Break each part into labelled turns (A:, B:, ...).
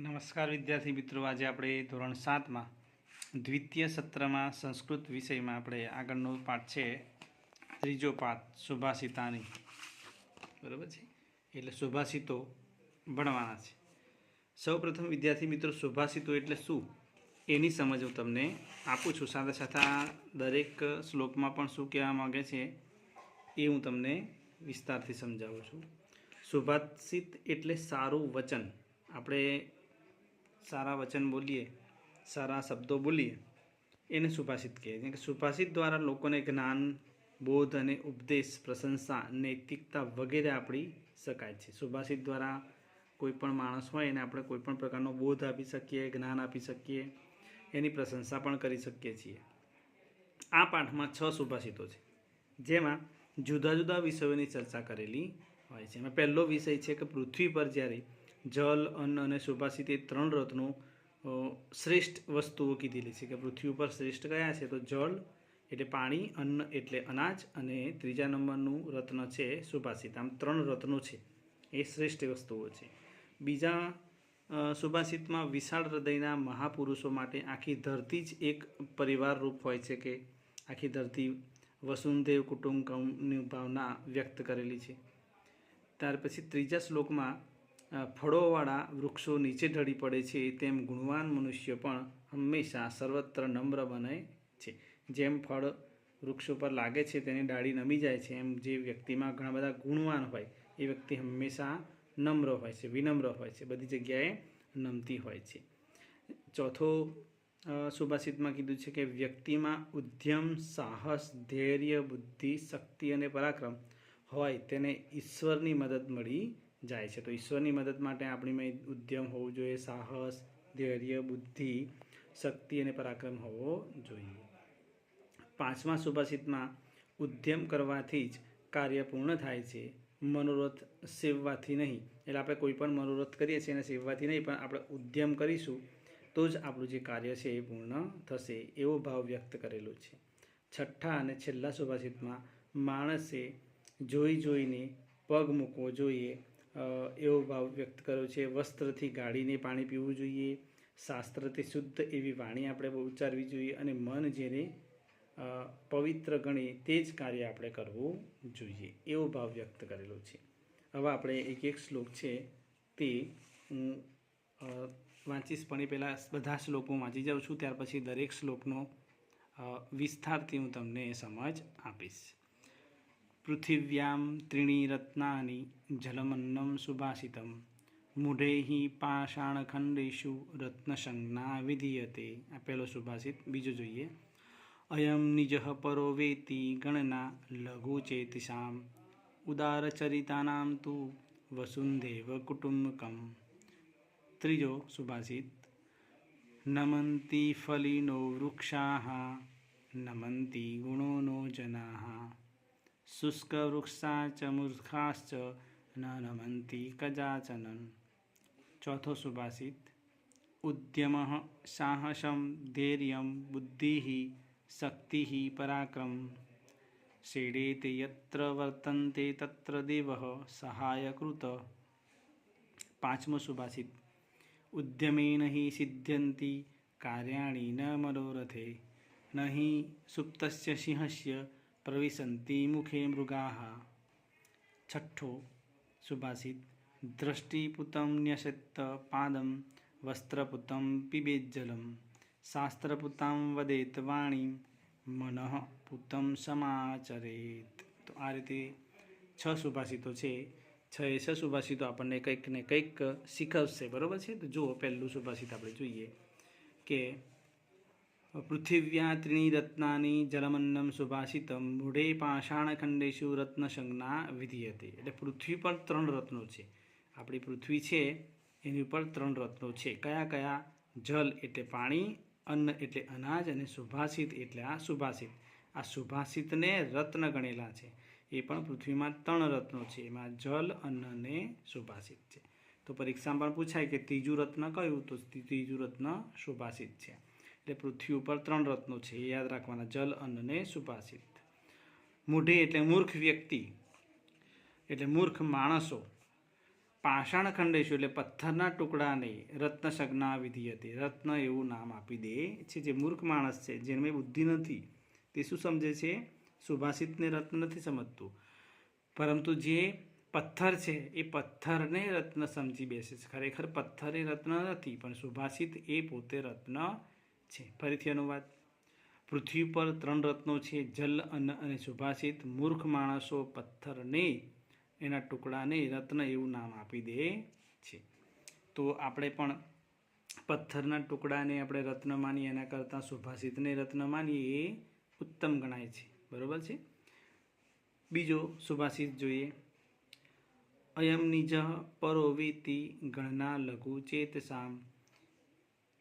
A: નમસ્કાર વિદ્યાર્થી મિત્રો, આજે આપણે ધોરણ સાતમાં દ્વિતીય સત્રમાં સંસ્કૃત વિષયમાં આપણે આગળનો પાઠ છે, ત્રીજો પાઠ સુભાષિતાની. બરાબર છે? એટલે સુભાષિતો ભણવાના છે. સૌપ્રથમ વિદ્યાર્થી મિત્રો, સુભાષિતો એટલે શું? એની સમજ હું તમને આપું છું. સાથે સાથે દરેક શ્લોકમાં પણ શું કહેવા માગે છે, એ હું તમને વિસ્તારથી સમજાવું છું. સુભાષિત એટલે સારું વચન. આપણે સારા વચન બોલીએ, સારા શબ્દો બોલીએ, એને સુભાષિત કહે છે કે સુભાષિત દ્વારા લોકોને જ્ઞાન, બોધ અને ઉપદેશ, પ્રશંસા નૈતિકતા વગેરે આપી શકાય છે. સુભાષિત દ્વારા કોઈ પણ માણસ હોય એને આપણે કોઈ પણ પ્રકારનો બોધ આપી શકીએ, જ્ઞાન આપી શકીએ, એની પ્રશંસા પણ કરી શકીએ છીએ. આ પાઠમાં છ સુભાષિતો છે, જેમાં જુદા જુદા વિષયોની ચર્ચા કરેલી હોય છે. એમાં પહેલો વિષય છે કે પૃથ્વી પર જ્યારે જલ, અન્ન અને સુભાષિત એ ત્રણ રત્નો શ્રેષ્ઠ વસ્તુઓ કીધેલી છે કે પૃથ્વી ઉપર શ્રેષ્ઠ કયા છે? તો જળ એટલે પાણી, અન્ન એટલે અનાજ અને ત્રીજા નંબરનું રત્ન છે સુભાષિત. આમ ત્રણ રત્નો છે. એ શ્રેષ્ઠ વસ્તુઓ છે. બીજા સુભાષિતમાં વિશાળ હૃદયના મહાપુરુષો માટે આખી ધરતી જ એક પરિવાર રૂપ હોય છે કે આખી ધરતી વસુંધૈવ કુટુંબકમની ભાવના વ્યક્ત કરેલી છે. ત્યાર પછી ત્રીજા શ્લોકમાં ફળોવાળા વૃક્ષો નીચે ઢળી પડે છે તેમ ગુણવાન મનુષ્ય પણ હંમેશા સર્વત્ર નમ્ર બને છે. જેમ ફળ વૃક્ષો પર લાગે છે તેની ડાળી નમી જાય છે, એમ જે વ્યક્તિમાં ઘણા બધા ગુણવાન હોય, એ વ્યક્તિ હંમેશા નમ્ર હોય છે, વિનમ્ર હોય છે, બધી જગ્યાએ નમતી હોય છે. ચોથો સુભાષિતમાં કીધું છે કે વ્યક્તિમાં ઉદ્યમ, સાહસ, ધૈર્ય, બુદ્ધિ, શક્તિ અને પરાક્રમ હોય તેને ઈશ્વરની મદદ મળી જાય છે. તો ઈશ્વરની મદદ માટે આપણીમાં ઉદ્યમ હોવું જોઈએ, સાહસ, ધૈર્ય, બુદ્ધિ, શક્તિ અને પરાક્રમ હોવો જોઈએ. પાંચમા સુભાષિતમાં ઉદ્યમ કરવાથી જ કાર્ય પૂર્ણ થાય છે. મનોરથ સેવવાથી નહીં. એટલે આપણે કોઈ પણ મનોરથ કરીએ છીએ એને સેવવાથી નહીં, પણ આપણે ઉદ્યમ કરીશું, તો જ આપણું જે કાર્ય છે એ પૂર્ણ થશે એવો ભાવ વ્યક્ત કરેલો છે. છઠ્ઠા અને છેલ્લા સુભાષિતમાં માણસે જોઈ જોઈને પગ મૂકવો જોઈએ એવો ભાવ વ્યક્ત કર્યો છે, વસ્ત્રથી ગાળીને પાણી પીવું જોઈએ, શાસ્ત્રથી શુદ્ધ એવી વાણી આપણે ઉચ્ચારવી જોઈએ અને મન જેને પવિત્ર ગણે તે જ કાર્ય આપણે કરવું જોઈએ, એવો ભાવ વ્યક્ત કરેલો છે. હવે આપણે એક એક શ્લોક છે તે હું વાંચીશ, પણ એ પહેલાં બધા શ્લોકો વાંચી જાઉં છું, ત્યાર પછી દરેક શ્લોકનો વિસ્તારથી હું તમને સમજ આપીશ. પૃથિવ્યામ ત્રીણી રત્નાની જલમન્નમ સુભાષિતમ મૂઢૈ પાષાણખંડેશુ રત્નસંજ્ઞા વિધીયતે આ પહેલો સુભાષિત બીજો જોઈએ અયમ નિજ પરો વેતિ ગણના લઘુ ચેતિશામ ઉદારચરિતાનામ તુ વસુંધેવ કુટુંબકમ ત્રીજો સુભાષિત નમંતી ફલિનો વૃક્ષા નમંતી ગુણોનો જનાઃ શુષ્કવૃક્ષા ચ મૂર્ખાશ્ચ ન રમંતી કજાચનન ચોથો સુભાષિત ઉદ્યમ સાહસમ ધૈર્ય બુદ્ધિ શક્તિ પરાક્રમ શેડેતે યત્ર વર્તન્તે તત્ર દેવ સહાયકૃત પાંચમો સુભાષિત ઉદ્યમેન હિ સિદ્ધ્યંતિ કાર્યાણી ન મનોરથે ન હિ સુપ્તસ્ય સિંહસ્ય પ્રવિશંતિ મુખે મૃગા છઠ્ઠો સુભાષિત દ્રષ્ટિપુતમ ન્યસત પાદમ વસ્ત્રપુતમ પિબેજ્જલમ શાસ્ત્રપુતમ વદેત વાણી મનઃ પુતમ સમાચરેત તો આ રીતે છ સુભાષિતો છે છ એ છ સુભાષિતો આપણને કંઈક ને કંઈક શીખવશે બરાબર છે તો જુઓ પહેલું સુભાષિત આપણે જોઈએ કે પૃથિવ્યા ત્રીણી રત્નાની જલમન્નમ સુભાષિતમ મૂઢે પાષાણખંડેશુ રત્નસંજ્ઞા વિધીયતે એટલે પૃથ્વી પર ત્રણ રત્નો છે. આપણી પૃથ્વી છે, એની ઉપર ત્રણ રત્નો છે. કયા કયા? જલ એટલે પાણી, અન્ન એટલે અનાજ અને સુભાષિત એટલે આ સુભાષિત. આ સુભાષિતને રત્ન ગણેલા છે. એ પણ પૃથ્વીમાં ત્રણ રત્નો છે. એમાં જલ, અન્ન અને સુભાષિત છે. તો પરીક્ષામાં પણ પૂછાય કે ત્રીજું રત્ન કયું? તો ત્રીજું રત્ન સુભાષિત છે. એટલે પૃથ્વી ઉપર ત્રણ રત્નો છે એ યાદ રાખવાના, જલ, અન્ન અને સુભાષિત મૂઢે એટલે મૂર્ખ વ્યક્તિ, એટલે મૂર્ખ માણસો, પાષાણ ખંડેશુ એટલે પથ્થરના ટુકડાને રત્ન સંજ્ઞા વિધિ હતી. રત્ન એવું નામ આપી દે છે જે મૂર્ખ માણસ છે, જેને બુદ્ધિ નથી. તે શું સમજે છે? સુભાષિતને રત્ન નથી સમજતું. પરંતુ જે પથ્થર છે, એ પથ્થરને રત્ન સમજી બેસે છે. ખરેખર પથ્થર એ રત્ન નથી, પણ સુભાષિત એ પોતે રત્ન છે. ફરીથી અનુવાદ. પૃથ્વી પર ત્રણ રત્નો છે, જલ, અન્ન અને સુભાષિત. મૂર્ખ માણસો પથ્થરને, એના ટુકડાને રત્ન એવું નામ આપી દે છે. તો આપણે પણ પથ્થરના ટુકડાને આપણે રત્ન માનીએ, એના કરતાં સુભાષિતને રત્ન માનીએ એ ઉત્તમ ગણાય છે. બરાબર છે? બીજો સુભાષિત જોઈએ. અયમ નિજ પરોવેતિ ગણના લઘુ ચેતસામ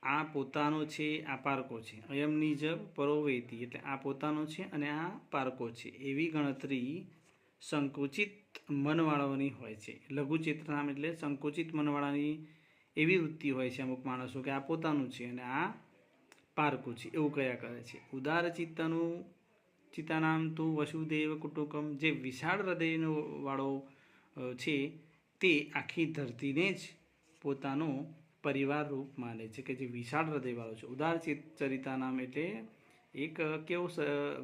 A: આ પોતાનો છે, આ પારકો છે. અયમ નિજ પરોવેતી એટલે આ પોતાનો છે અને આ પારકો છે. એવી ગણતરી સંકુચિત મનવાળાઓની હોય છે. લઘુ નામ એટલે સંકુચિત મનવાળાની એવી વૃત્તિ હોય છે અમુક માણસો કે આ પોતાનું છે અને આ પારકું છે. એવું કયા કરે છે. ઉદાર ચિત્તનું, ચિત્તાનામ તું વસુદેવ કુટુંબકમ જે વિશાળ હૃદયનો વાળો છે, તે આખી ધરતીને જ પોતાનો પરિવાર રૂપ માને છે કે જે વિશાળ હૃદયવાળો છે. ઉદાર ચરિતા નામ એટલે એક કેવો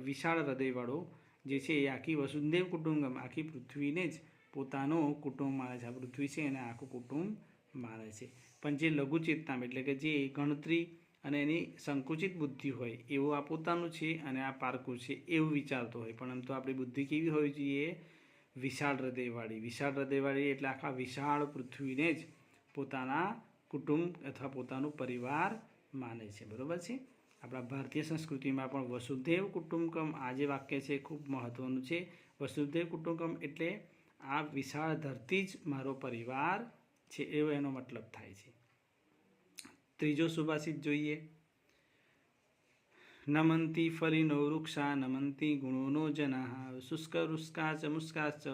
A: વિશાળ હૃદયવાળો જે છે એ આખી વસુદેવ કુટુંબમ, આખી પૃથ્વીને જ પોતાનો કુટુંબ માને છે. આ પૃથ્વી છે એને આખું કુટુંબ માને છે. પણ જે લઘુ ચેતનામ એટલે કે જે ગણતરી અને એની સંકુચિત બુદ્ધિ હોય, એવું આ પોતાનું છે અને આ પારકું છે એવું વિચારતો હોય. પણ આમ તો આપણી બુદ્ધિ કેવી હોવી જોઈએ? વિશાળ હૃદયવાળી. વિશાળ હૃદયવાળી એટલે આખા વિશાળ પૃથ્વીને જ પોતાના કુટુંબ અથવા પોતાનું પરિવાર માને છે. બરોબર છે? આપણા ભારતીય સંસ્કૃતિમાં પણ વસુધૈવ કુટુંબકમ આ જે વાક્ય છે ખૂબ મહત્ત્વનું છે. વસુધૈવ કુટુંબકમ એટલે આ વિશાળ ધરતી જ મારો પરિવાર છે એવો એનો મતલબ થાય છે. ત્રીજો સુભાષિત જોઈએ. નમંતી ફરીનો વૃક્ષા, નમંતી ગુણોનો જનાહ, શુષ્ક રુષ્કાચ મુસ્કાચ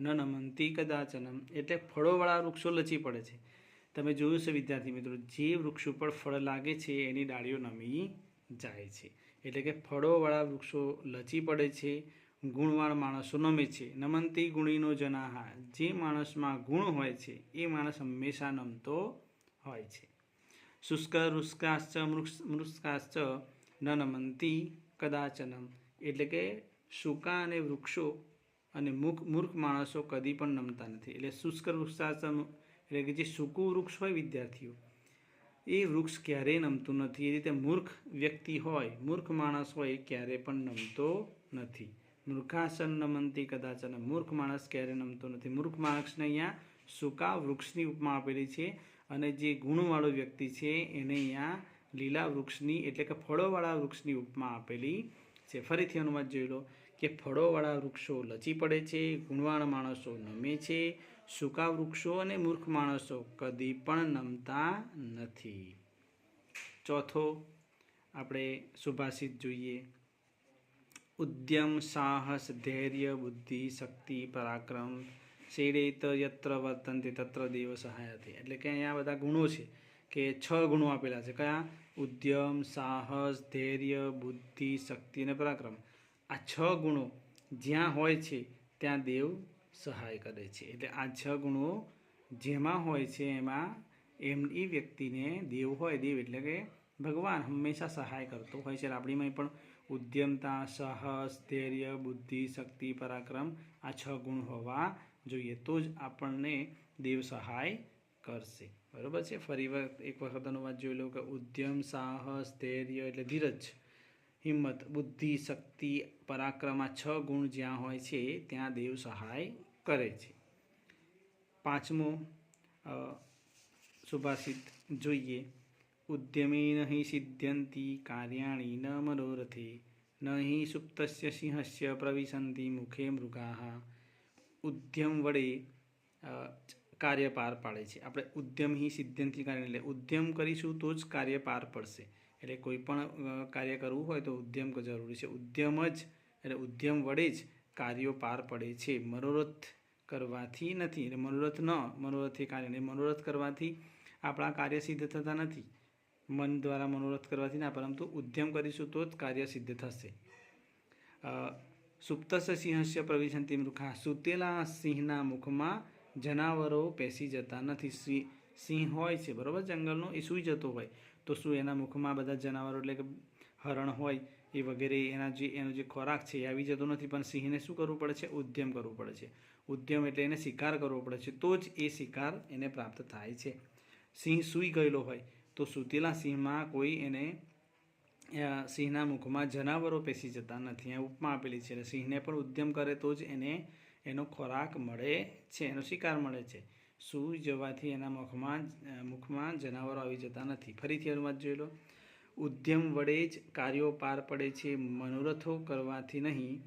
A: ન નમંતી કદાચનમ એટલે ફળોવાળા વૃક્ષો લચી પડે છે. તમે જોયું છે વિદ્યાર્થી મિત્રો, જે વૃક્ષ ઉપર ફળ લાગે છે એની ડાળીઓ નમી જાય છે. એટલે કે ફળોવાળા વૃક્ષો લચી પડે છે, ગુણવાળ માણસો નમે છે. નમંતી ગુણીનો જનાહા જે માણસમાં ગુણ હોય છે, એ માણસ હંમેશા નમતો હોય છે. શુષ્ક રુષ્કાશ્ચ, મૃક્ષ, મૃષ્કાશ્ચ ન નમંતી કદાચનમ. એટલે કે સૂકા અને વૃક્ષો અને મુખ મૂર્ખ માણસો કદી પણ નમતા નથી. એટલે શુષ્ક વૃક્ષાશ્ચ એટલે કે જે સૂકું વૃક્ષ હોય વિદ્યાર્થીઓ, એ વૃક્ષ ક્યારેય નમતું નથી. એ રીતે મૂર્ખ વ્યક્તિ હોય, મૂર્ખ માણસ હોય, એ ક્યારેય પણ નમતો નથી. મૂર્ખાસન નમંતી કદાચન મૂર્ખ માણસ ક્યારેય નમતો નથી. મૂર્ખ માણસને અહીંયા સૂકા વૃક્ષની ઉપમા આપેલી છે અને જે ગુણવાળો વ્યક્તિ છે, એને અહીંયા લીલા વૃક્ષની એટલે કે ફળોવાળા વૃક્ષની ઉપમા આપેલી છે. ફરીથી અનુવાદ જોઈ લો કે ફળોવાળા વૃક્ષો લચી પડે છે ગુણવાળા માણસો નમે છે સૂકા વૃક્ષો અને મૂર્ખ માણસો કદી પણ નમતા નથી. ચોથો, આપણે સુભાષિત જોઈએ. ઉદ્યમ, સાહસ, ધૈર્ય, બુદ્ધિ, શક્તિ, પરાક્રમ શેડેત યત્ર વર્તનતે તત્ર દેવ સહાયથી એટલે કે અહીંયા બધા ગુણો છે કે છ ગુણો આપેલા છે. કયા? ઉદ્યમ, સાહસ, ધૈર્ય, બુદ્ધિ, શક્તિ અને પરાક્રમ. આ છ ગુણો જ્યાં હોય છે, ત્યાં દેવ સહાય કરે છે. એટલે આ છ ગુણો જેમાં હોય છે એમાં એમ એ વ્યક્તિને દેવ હોય, દેવ એટલે કે ભગવાન હંમેશા સહાય કરતો હોય છે. આપણીમાં પણ ઉદ્યમતા, સાહસ, ધૈર્ય, બુદ્ધિ, શક્તિ, પરાક્રમ આ છ ગુણ હોવા જોઈએ. તો જ આપણને દેવ સહાય કરશે. બરાબર છે? ફરી વખત એક વખત અનુવાદ જોઈ લો કે ઉદ્યમ, સાહસ, ધૈર્ય એટલે ધીરજ, હિંમત, બુદ્ધિ, શક્તિ, પરાક્રમ આ છ ગુણ જ્યાં હોય છે, ત્યાં દેવ સહાય કરે છે. પાંચમો સુભાષિત, જોઈએ. ઉદ્યમી નહીં સિદ્ધ્યંતી, કાર્યાણી ન મનોરથે નહીં સુપ્તસ્ય સિંહસ્ય પ્રવિશંતિ મુખે મૃગા ઉદ્યમ વડે કાર્ય પાર પાડે છે. આપણે ઉદ્યમ હિ સિદ્ધ્યંતી કાર્ય એટલે ઉદ્યમ કરીશું તો જ કાર્ય પાર પડશે. એટલે કોઈ પણ કાર્ય કરવું હોય તો ઉદ્યમ જરૂરી છે. ઉદ્યમ જ, એટલે ઉદ્યમ વડે જ કાર્યો પાર પડે છે. મનોરથ કરવાથી નથી એટલે મનોરથ ન, મનોરથે કાર્ય નહીં. મનોરથ કરવાથી આપણા કાર્ય સિદ્ધ થતા નથી. મન દ્વારા મનોરથ કરવાથી ના, પરંતુ ઉદ્યમ કરીશું તો જ કાર્ય સિદ્ધ થશે. સુપ્તસ સિંહસ્ય પ્રવિશંતિ મૃખા. સુતેલા સિંહના મુખમાં જનાવરો પેસી જતા નથી. સિંહ સિંહ હોય છે, બરાબર? જંગલનો એ સૂઈ જતો હોય. તો શું એના મુખમાં બધા જનાવરો એટલે કે હરણ હોય? એ વગેરે એના જે, એનો જે ખોરાક છે એ આવી જતો નથી. પણ સિંહને શું કરવું પડે છે? ઉદ્યમ કરવું પડે છે. ઉદ્યમ એટલે એને શિકાર કરવો પડે છે. તો જ એ શિકાર એને પ્રાપ્ત થાય છે. સિંહ સૂઈ ગયેલો હોય તો સૂતેલા સિંહમાં કોઈ એને સિંહના મુખમાં જનાવરો પેસી જતા નથી. આ ઉપમા આપેલી છે. એટલે સિંહને પણ ઉદ્યમ કરે તો જ એને, એનો ખોરાક મળે છે. એનો શિકાર મળે છે. સૂઈ જવાથી એના મુખમાં મુખમાં જનાવરો આવી જતા નથી. ફરીથી અનુવાદ જોઈ લો. ઉદ્યમ વડે જ કાર્યો પાર પડે છે મનોરથો કરવાથી નહીં.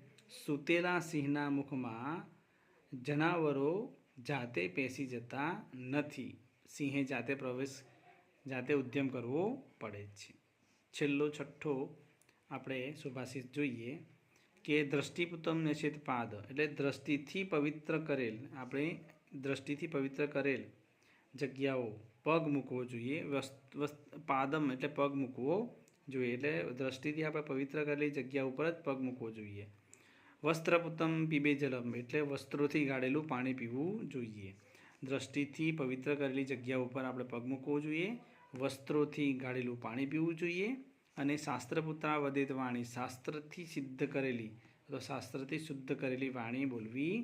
A: સૂતેલા સિંહના મુખમાં જનાવરો જાતે પેસી જતા નથી. સિંહે જાતે પ્રવેશ, જાતે ઉદ્યમ કરવો પડે છે. છેલ્લો છઠ્ઠો આપણે સુભાષિત જોઈએ કે દ્રષ્ટિપુતમ નિશ્ચિત પાદ એટલે દ્રષ્ટિથી પવિત્ર કરેલ, આપણે દ્રષ્ટિથી પવિત્ર કરેલ જગ્યાઓ પગ મૂકવો જોઈએ પાદમ એટલે પગ મૂકવો જોઈએ. એટલે દ્રષ્ટિથી આપણે પવિત્ર કરેલી જગ્યા ઉપર જ પગ મૂકવો જોઈએ. વસ્ત્રપુતમ પીબે જલમ એટલે વસ્ત્રોથી ગાળેલું પાણી પીવું જોઈએ. દ્રષ્ટિથી પવિત્ર કરેલી જગ્યા ઉપર આપણે પગ મૂકવો જોઈએ, વસ્ત્રોથી ગાળેલું પાણી પીવું જોઈએ અને શાસ્ત્રપુત્રા વદિત વાણી શાસ્ત્રથી સિદ્ધ કરેલી અથવા શાસ્ત્રથી શુદ્ધ કરેલી વાણી બોલવી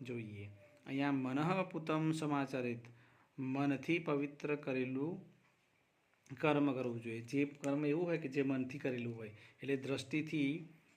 A: જોઈએ. અહીંયા મનઃપુતમ સમાચારિત મનથી પવિત્ર કરેલું કર્મ કરવું જોઈએ. જે કર્મ એવું હોય કે જે મનથી કરેલું હોય. એટલે દ્રષ્ટિથી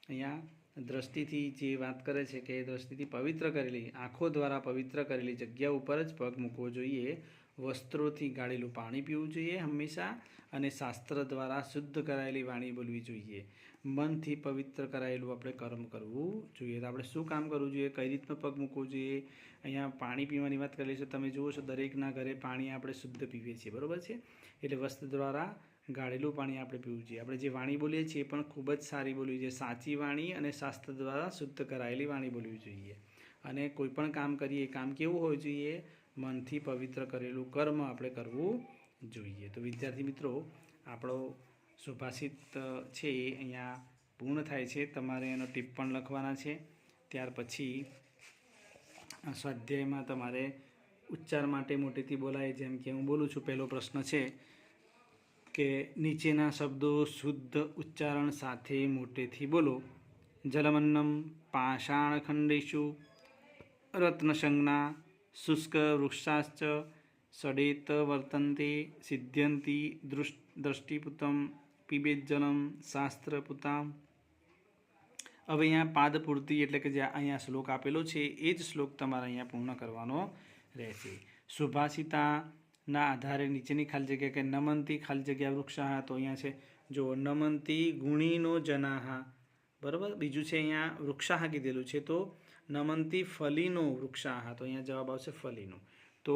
A: અહીંયા દ્રષ્ટિથી જે વાત કરે છે કે દ્રષ્ટિથી પવિત્ર કરેલી, આંખો દ્વારા પવિત્ર કરેલી જગ્યા ઉપર જ પગ મૂકવો જોઈએ. વસ્ત્રોથી ગાળેલું પાણી પીવું જોઈએ હંમેશા અને શાસ્ત્ર દ્વારા શુદ્ધ કરાયેલી વાણી બોલવી જોઈએ. મનથી પવિત્ર કરાયેલું આપણે કર્મ કરવું જોઈએ. તો આપણે શું કામ કરવું જોઈએ? કઈ રીતનો પગ મૂકવો જોઈએ? અહીંયા પાણી પીવાની વાત કરીએ છીએ. તમે જુઓ છો દરેકના ઘરે પાણી આપણે શુદ્ધ પીવીએ છીએ. બરાબર છે? એટલે વસ્ત્ર દ્વારા ગાળેલું પાણી આપણે પીવું જોઈએ. આપણે જે વાણી બોલીએ છીએ એ પણ ખૂબ જ સારી બોલવી જોઈએ. સાચી વાણી અને શાસ્ત્ર દ્વારા શુદ્ધ કરાયેલી વાણી બોલવી જોઈએ. અને કોઈ પણ કામ કરીએ, કામ કેવું હોવું જોઈએ? મનથી પવિત્ર કરેલું કર્મ આપણે કરવું જોઈએ. તો વિદ્યાર્થી મિત્રો, આપણો સુભાષિત છે એ અહીંયા પૂર્ણ થાય છે. તમારે એનો ટિપ્પણ લખવાના છે. ત્યાર પછી સ્વાધ્યાયમાં તમારે ઉચ્ચાર માટે મોટેથી બોલાય. જેમ કે હું બોલું છું, પહેલો પ્રશ્ન છે કે નીચેના શબ્દો શુદ્ધ ઉચ્ચારણ સાથે મોટેથી બોલો. જલમન્નમ પાષાણખંડેશુ રત્નસંજ્ઞા શુષ્ક વૃક્ષાશ્ચ સડેત વર્તન્તે સિદ્ધ્યંતિ દ્રષ્ટિપુતમ પીબેજ્જલમ શાસ્ત્રપુતામ હવે અહીંયા પાદપૂર્તિ એટલે કે જે અહીંયા શ્લોક આપેલો છે એ જ શ્લોક તમારે અહીંયા પૂર્ણ કરવાનો રહેશે સુભાષિતાના આધારે નીચેની ખાલી જગ્યા કે નમંતી ખાલી જગ્યા વૃક્ષાહ તો અહીંયા છે જો નમંતી ગુણીનો જનાહા બરાબર? બીજું છે અહીંયા વૃક્ષાહ કીધેલું છે, તો નમંતી ફલીનો વૃક્ષાહ, તો અહીંયા જવાબ આવશે ફલીનો. તો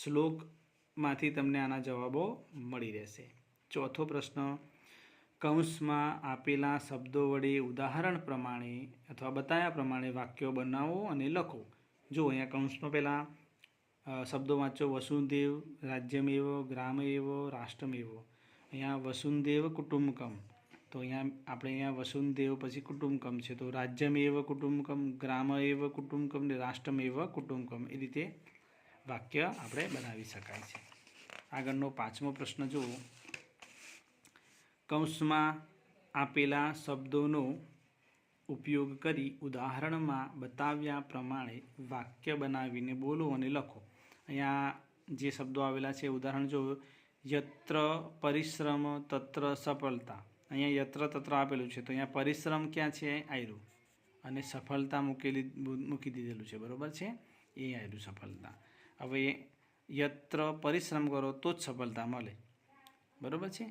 A: શ્લોકમાંથી તમને આના જવાબો મળી રહેશે. ચોથો પ્રશ્ન, કૌંસમાં આપેલા શબ્દો વડે ઉદાહરણ પ્રમાણે અથવા બતાવ્યા પ્રમાણે વાક્યો બનાવો અને લખો. જો અહીંયા કૌંસનો પહેલાં શબ્દો વાંચો વસુદેવ રાજ્યમેવ ગ્રામેવ રાષ્ટ્રમેવ. અહીંયા વસુંધેવ કુટુંબકમ. તો અહીંયા આપણે અહીંયા વસુંધેવ પછી કુટુંબકમ છે. તો રાજ્યમેવ કુટુંબકમ, ગ્રામ એવ કુટુંબકમ ને રાષ્ટ્રમેવ કુટુંબકમ. એ રીતે વાક્ય આપણે બનાવી શકાય છે. આગળનો પાંચમો પ્રશ્ન જુઓ. કૌંસમાં આપેલા શબ્દોનો ઉપયોગ કરી ઉદાહરણમાં બતાવ્યા પ્રમાણે વાક્ય બનાવીને બોલો અને લખો. અહીંયા જે શબ્દો આવેલા છે, ઉદાહરણ જો યત્ર પરિશ્રમ તત્ર સફળતા. અહીંયા યત્ર તત્ર આપેલું છે. તો અહીંયા પરિશ્રમ ક્યાં છે? આયરું. અને સફળતા મૂકેલી, મૂકી દીધેલું છે. બરાબર છે? એ આયરું સફળતા. હવે યત્ર પરિશ્રમ કરો તો જ સફળતા મળે. બરાબર છે?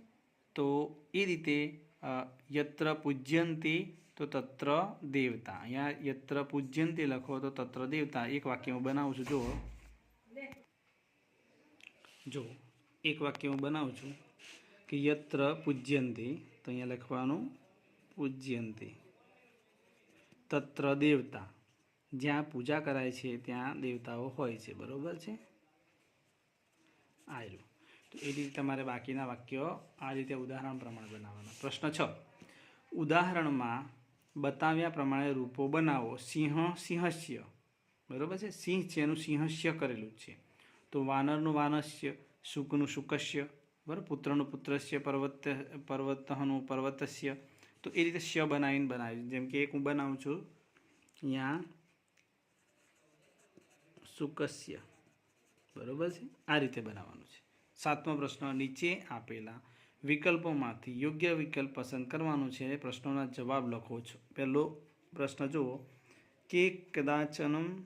A: તો એ રીતે યત્ર પૂજ્યંતી તો તત્ર દેવતા. અહીંયા યત્ર પૂજ્યંતી લખો તો તત્ર દેવતા. એક વાક્ય હું બનાવું છું. જુઓ. જો એક વાક્ય હું બનાવું છું કે યત્ર પૂજ્યંતે તો અહીંયા લખવાનું પૂજ્યંતી. તત્ર દેવતા. જ્યાં પૂજા કરાય છે, ત્યાં દેવતાઓ હોય છે. બરાબર છે? આયરું તો એ રીતે તમારે બાકીના વાક્યો આ રીતે ઉદાહરણ પ્રમાણે બનાવવાના. પ્રશ્ન છ. ઉદાહરણમાં બતાવ્યા પ્રમાણે રૂપો બનાવો. સિંહ સિંહસ્ય. બરાબર છે? સિંહ છે એનું સિંહસ્ય કરેલું છે. તો વાનરનું વાનસ્ય, શુકનું શુકસ્ય બરાબર? પુત્રનું પુત્રસ્ય પર્વત પર્વતનું પર્વતસ્ય. તો એ રીતે સ્ય બનાવીને બનાવ્યું. જેમ કે એક હું બનાવું છું. અહીંયા સુકસ્ય. બરાબર છે? આ રીતે બનાવવાનું છે. સાતમો પ્રશ્ન, નીચે આપેલા વિકલ્પોમાંથી યોગ્ય વિકલ્પ પસંદ કરવાનું છે. પ્રશ્નોના જવાબ લખો છો. પહેલો પ્રશ્ન જુઓ. કે કદાચનમ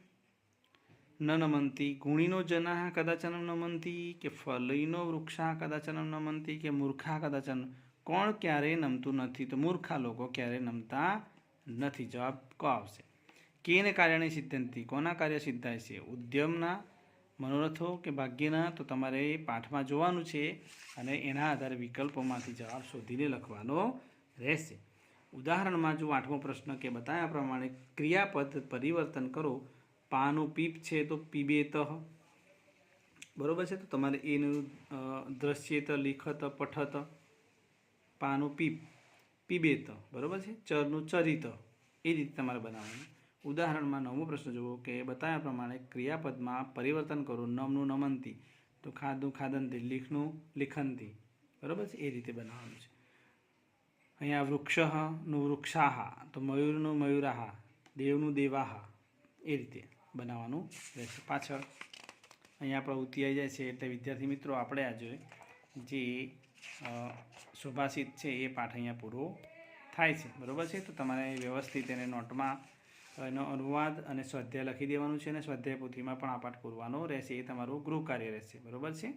A: ન નમંતી, ગુણીનો જનાહ કદાચન નમંતી કે ફલઈનો વૃક્ષા કદાચન નમંતી કે મૂર્ખા કદાચન કોણ ક્યારેય નમતું નથી તો મૂર્ખા લોકો ક્યારેય નમતા નથી. જવાબ કો આવશે. કેને કાર્યને સિદ્ધંતી? કોના કાર્ય સિદ્ધાય છે? ઉદ્યમના, મનોરથો કે ભાગ્યના? તો તમારે પાઠમાં જોવાનું છે અને એના આધારે વિકલ્પોમાંથી જવાબ શોધીને લખવાનો રહેશે. ઉદાહરણમાં જો આઠમો પ્રશ્ન કે બતાવ્યા પ્રમાણે ક્રિયાપદ પરિવર્તન કરો પાનું પીપ છે તો પીબેત. બરોબર છે? તો તમારે એનું દ્રશ્યેત, લિખત, પઠત, પાનું પીપ, પીબેત. બરોબર છે? ચરનું ચરિત, એ રીતે તમારે બનાવવાનું. ઉદાહરણમાં નવમો પ્રશ્ન જુઓ કે બતાવ્યા પ્રમાણે ક્રિયાપદમાં પરિવર્તન કરો, નમનું નમનથી તો ખાધું ખાદનથી લીખનું લિખનથી બરોબર છે? એ રીતે બનાવવાનું છે. અહીંયા વૃક્ષનું વૃક્ષાહા, તો મયુરનું મયુરાહા, દેવનું દેવાહા, એ રીતે. બનાવવાનું રહેશે. પાછળ અહીંયા પ્રવૃત્તિ આવી જાય છે એટલે વિદ્યાર્થી મિત્રો આપણે આજે જે સુભાષિત છે એ પાઠ અહીંયા પૂરો થાય છે. બરોબર છે? તો તમારે વ્યવસ્થિત એને નોટમાં એનો અનુવાદ અને સ્વાધ્યાય લખી દેવાનું છે અને સ્વાધ્યાય પોથીમાં પણ આ પાઠ પૂરવાનો રહેશે. એ તમારું ગૃહ કાર્ય રહેશે. બરોબર છે?